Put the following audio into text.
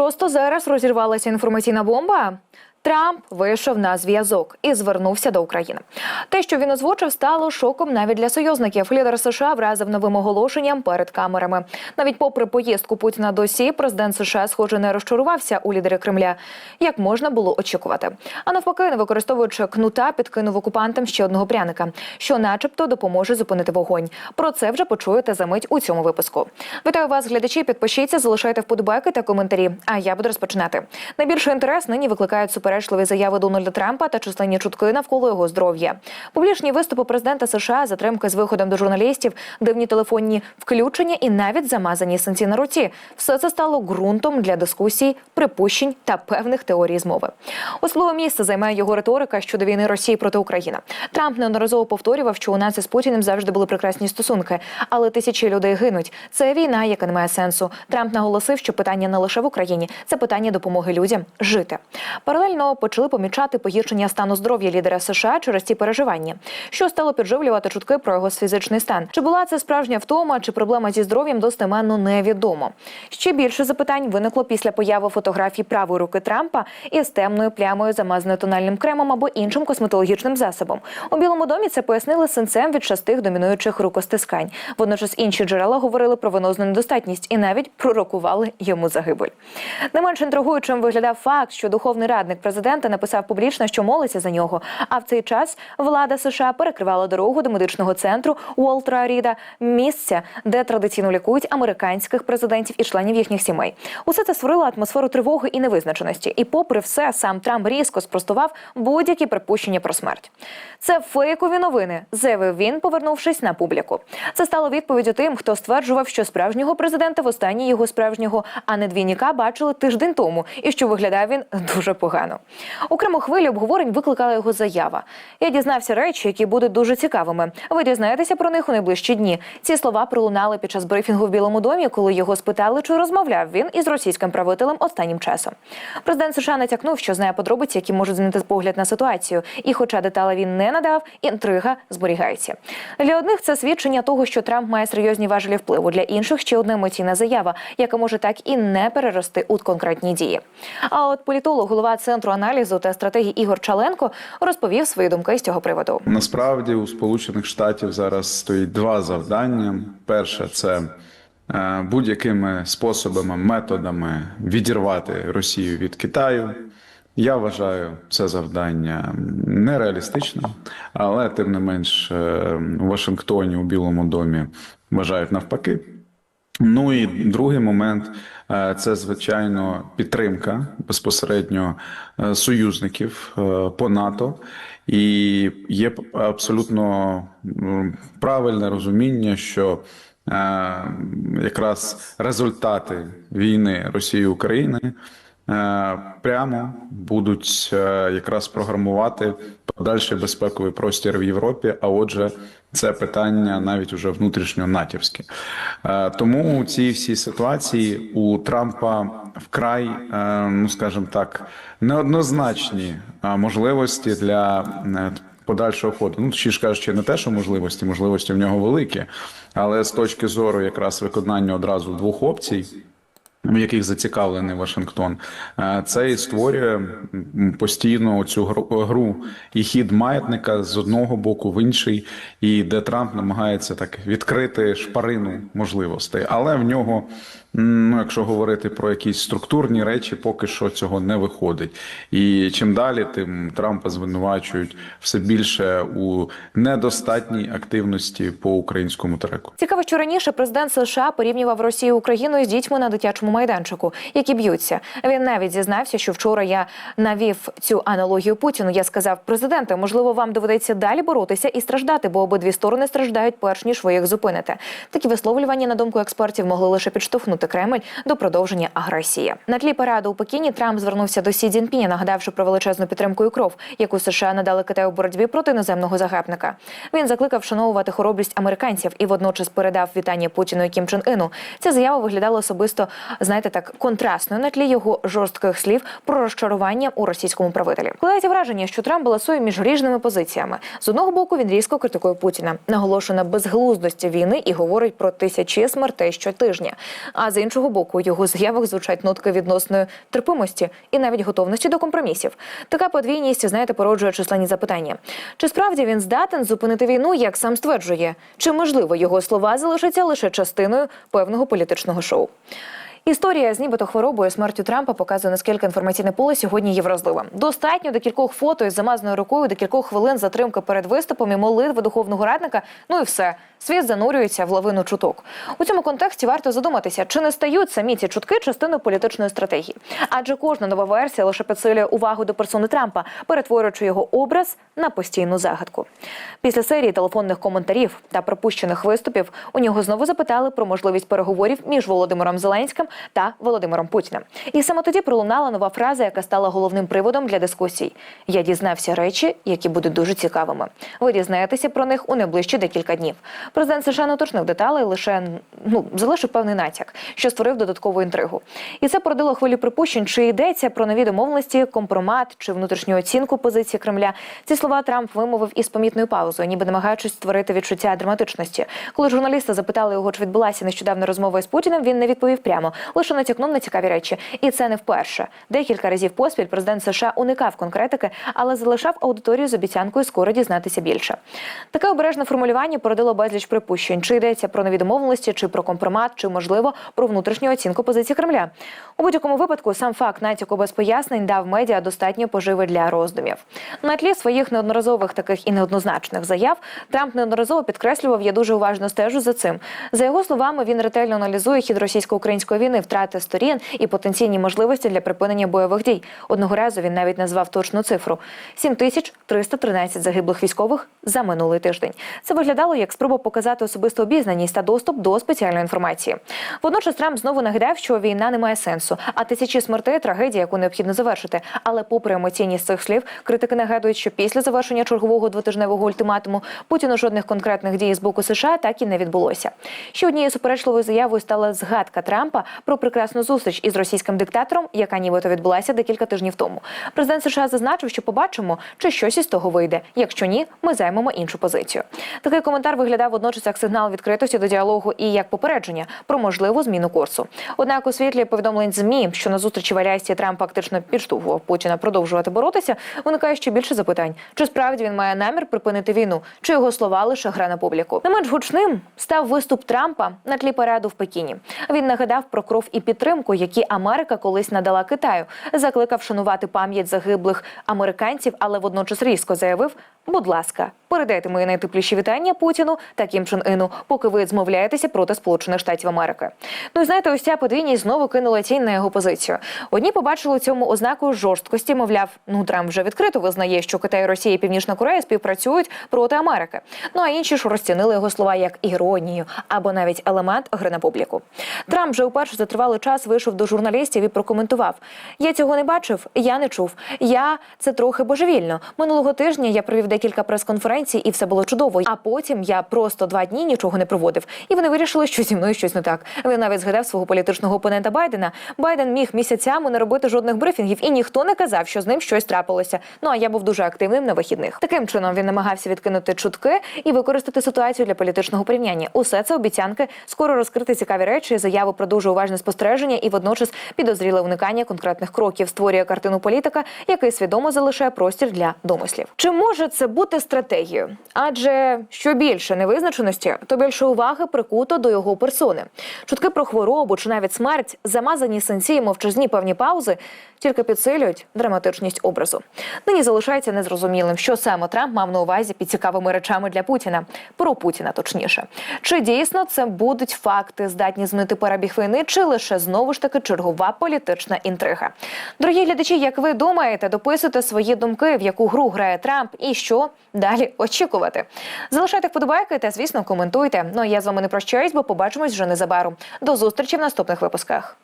Просто зараз розірвалася інформаційна бомба. Трамп вийшов на зв'язок і звернувся до України. Те, що він озвучив, стало шоком навіть для союзників. Лідер США вразив новим оголошенням перед камерами. Навіть попри поїздку Путіна до Сі, президент США, схоже, не розчарувався у лідері Кремля, як можна було очікувати. А навпаки, не використовуючи кнута, підкинув окупантам ще одного пряника, що, начебто, допоможе зупинити вогонь. Про це вже почуєте за мить у цьому випуску. Вітаю вас, глядачі. Підпишіться, залишайте вподобайки та коментарі. А я буду розпочинати. Найбільший інтерес нині викликають суперечливі заяви Дональда Трампа та численні чутки навколо його здоров'я. Публічні виступи президента США, затримки з виходом до журналістів, дивні телефонні включення і навіть замазані синці на руці. Все це стало ґрунтом для дискусій, припущень та певних теорій змови. Особливе місце займає його риторика щодо війни Росії проти України. Трамп неодноразово повторював, що у нас із Путіним завжди були прекрасні стосунки, але тисячі людей гинуть. Це війна, яка не має сенсу. Трамп наголосив, що питання не лише в Україні, це питання допомоги людям жити. Паралельно почали помічати погіршення стану здоров'я лідера США через ці переживання, що стало підживлювати чутки про його фізичний стан. Чи була це справжня втома, чи проблема зі здоров'ям достеменно невідомо. Ще більше запитань виникло після появи фотографій правої руки Трампа із темною плямою, замазаною тональним кремом або іншим косметологічним засобом. У Білому домі це пояснили синцем від шестих домінуючих рукостискань. Водночас інші джерела говорили про венозну недостатність і навіть пророкували йому загибель. Не менш інтригуючим виглядав факт, що духовний радник президента написав публічно, що молиться за нього. А в цей час влада США перекривала дорогу до медичного центру Уолтера Ріда, місця, де традиційно лікують американських президентів і членів їхніх сімей. Усе це створило атмосферу тривоги і невизначеності. І, попри все, сам Трамп різко спростував будь-які припущення про смерть. Це фейкові новини, заявив він, повернувшись на публіку. Це стало відповіддю тим, хто стверджував, що справжнього президента востаннє його справжнього, а не двійника бачили тиждень тому, і що виглядав він дуже погано. Окрему хвилю обговорень викликала його заява. Я дізнався речі, які будуть дуже цікавими. Ви дізнаєтеся про них у найближчі дні. Ці слова пролунали під час брифінгу в Білому домі, коли його спитали, чи розмовляв він із російським правителем останнім часом. Президент США натякнув, що знає подробиці, які можуть змінити погляд на ситуацію. І, хоча деталі він не надав, інтрига зберігається. Для одних це свідчення того, що Трамп має серйозні важелі впливу. Для інших ще одна емоційна заява, яка може так і не перерости у конкретні дії. А от політолог, голова центру аналізу та стратегії Ігор Чаленко розповів свої думки з цього приводу. Насправді у Сполучених Штатів зараз стоїть два завдання. Перше це е, будь-якими способами, методами відірвати Росію від Китаю. Я вважаю це завдання нереалістичним, але тим не менш е, у Вашингтоні у Білому домі вважають навпаки. Ну і другий момент е, це звичайно підтримка безпосередньо е, союзників е, по НАТО, і є абсолютно правильне розуміння, що якраз результати війни Росії України прямо будуть е, якраз програмувати подальший безпековий простір в Європі. А отже, це питання навіть уже внутрішньо натівське. Е, Тому у цій всій ситуації у Трампа вкрай, е, ну скажімо так, неоднозначні е, можливості для е, подальшого ходу. Ну, чи ж кажучи, не те, що можливості, можливості в нього великі, але з точки зору якраз виконання одразу двох опцій. В яких зацікавлений Вашингтон, Е, це і створює постійно цю гру, і хід маятника з одного боку в інший, і де Трамп намагається так відкрити шпарину можливостей. Але в нього, ну якщо говорити про якісь структурні речі, поки що цього не виходить. І чим далі, тим Трампа звинувачують все більше у недостатній активності по українському треку. Цікаво, що раніше президент США порівнював Росію Україну з дітьми на дитячому майданчику, які б'ються. Він навіть зізнався, що вчора я навів цю аналогію Путіну. Я сказав, президенте, можливо, вам доведеться далі боротися і страждати, бо обидві сторони страждають перш ніж ви їх зупините. Такі висловлювання, на думку експертів, могли лише підштовхнути Кремль до продовження агресії. На тлі параду у Пекіні Трамп звернувся до Сі Цзіньпіня, нагадавши про величезну підтримку і кров, яку США надали Китаю в боротьбі проти іноземного загарбника. Він закликав вшановувати хоробрість американців і водночас передав вітання Путіну і Кім Чен Іну. Ця заява виглядала особисто, знаєте, так контрастною на тлі його жорстких слів про розчарування у російському правителі. Складається враження, що Трамп балансує між різними позиціями. З одного боку він різко критикує Путіна, наголошує на безглуздості війни і говорить про тисячі смертей щотижня. А З іншого боку, у його заявах звучать нотки відносної терпимості і навіть готовності до компромісів. Така подвійність, знаєте, породжує численні запитання. Чи справді він здатен зупинити війну, як сам стверджує? Чи можливо його слова залишаться лише частиною певного політичного шоу? Історія з нібито хворобою смертю Трампа показує, наскільки інформаційне поле сьогодні є вразливим. Достатньо декількох фото із замазаною рукою, декількох хвилин затримки перед виступом і молитви духовного радника. Ну і все. Світ занурюється в лавину чуток. У цьому контексті варто задуматися, чи не стають самі ці чутки частиною політичної стратегії. Адже кожна нова версія лише підсилює увагу до персони Трампа, перетворюючи його образ на постійну загадку. Після серії телефонних коментарів та пропущених виступів у нього знову запитали про можливість переговорів між Володимиром Зеленським та Володимиром Путіним. І саме тоді пролунала нова фраза, яка стала головним приводом для дискусій. Я дізнався речі, які будуть дуже цікавими. Ви дізнаєтеся про них у найближчі декілька днів. Президент США не уточнив деталей, лише ну залишив певний натяк, що створив додаткову інтригу. І це породило хвилю припущень, чи йдеться про нові домовленості, компромат чи внутрішню оцінку позиції Кремля. Ці слова Трамп вимовив із помітною паузою, ніби намагаючись створити відчуття драматичності. Коли журналісти запитали його, чи відбулася нещодавно розмова із Путіним, він не відповів прямо, лише натякнув на цікаві речі. І це не вперше. Декілька разів поспіль президент США уникав конкретики, але залишав аудиторію з обіцянкою скоро дізнатися більше. Таке обережне формулювання породило безліч припущень, чи йдеться про нові домовленості, чи про компромат, чи можливо про внутрішню оцінку позиції Кремля. У будь-якому випадку сам факт натяку без пояснень дав медіа достатньо поживи для роздумів. На тлі своїх неодноразових таких і неоднозначних заяв Трамп неодноразово підкреслював, я дуже уважно стежу за цим. За його словами, він ретельно аналізує хід російсько-української війни, втрати сторін і потенційні можливості для припинення бойових дій. Одного разу він навіть назвав точну цифру: 7313 загиблих військових за минулий тиждень. Це виглядало як спроба показати особисту обізнаність та доступ до спеціальної інформації. Водночас Трамп знову нагадав, що війна не має сенсу, а тисячі смертей трагедія, яку необхідно завершити. Але, попри емоційність цих слів, критики нагадують, що після завершення чергового двотижневого ультиматуму Путіну жодних конкретних дій з боку США так і не відбулося. Ще однією суперечливою заявою стала згадка Трампа про прекрасну зустріч із російським диктатором, яка нібито відбулася декілька тижнів тому. Президент США зазначив, що побачимо, чи щось із того вийде. Якщо ні, ми займемо іншу позицію. Такий коментар виглядав водночас як сигнал відкритості до діалогу і як попередження про можливу зміну курсу. Однак у світлі повідомлень змі, що на зустрічі в Алясці Трамп фактично підштовхував Путіна продовжувати боротися, виникає ще більше запитань: чи справді він має намір припинити війну, чи його слова лише гра на публіку. Не менш гучним став виступ Трампа на тлі параду в Пекіні. Він нагадав про кров і підтримку, які Америка колись надала Китаю, закликав шанувати пам'ять загиблих американців, але водночас різко заявив: будь ласка, передайте мої найтепліші вітання Путіну та Кім Чен Іну, поки ви змовляєтеся проти Сполучених Штатів Америки. Ну і знаєте, ось ця подвійність знову кинула тінь на його позицію. Одні побачили цьому ознаку жорсткості, мовляв, ну Трамп вже відкрито визнає, що Китай, Росія і Північна Корея співпрацюють проти Америки. Ну а інші ж розцінили його слова як іронію або навіть елемент гри на публіку. Трамп вже уперше за тривалий час вийшов до журналістів і прокоментував: Я цього не бачив, я не чув. Я це трохи божевільно. Минулого тижня я провів декілька прес-конференцій, і все було чудово. А потім я просто два дні нічого не проводив. І вони вирішили, що зі мною щось не так. Він навіть згадав свого політичного опонента Байдена. Байден міг місяцями не робити жодних брифінгів, і ніхто не казав, що з ним щось трапилося. Ну а я був дуже активним на вихідних. Таким чином він намагався відкинути чутки і використати ситуацію для політичного порівняння. Усе це обіцянки скоро розкрити цікаві речі, заяви про дуже уважне спостереження і водночас підозріле уникання конкретних кроків створює картину політика, який свідомо залишає простір для домислів. Чи може це бути стратегією? Адже що більше невизначеності, то більше уваги прикуто до його персони. Чутки про хворобу чи навіть смерть, замазані сенсі і мовчазні певні паузи, тільки підсилюють драматичність образу. Нині залишається незрозумілим, що саме Трамп мав на увазі під цікавими речами для Путіна, про Путіна точніше. Чи дійсно це будуть факти, здатні змінити перебіг війни, чи лише знову ж таки чергова політична інтрига? Дорогі глядачі, як ви думаєте, дописуйте свої думки, в яку гру грає Трамп, і що далі очікувати? Залишайте вподобайки та, звісно, коментуйте. Ну а я з вами не прощаюсь, бо побачимось вже незабаром. До зустрічі в наступних випусках.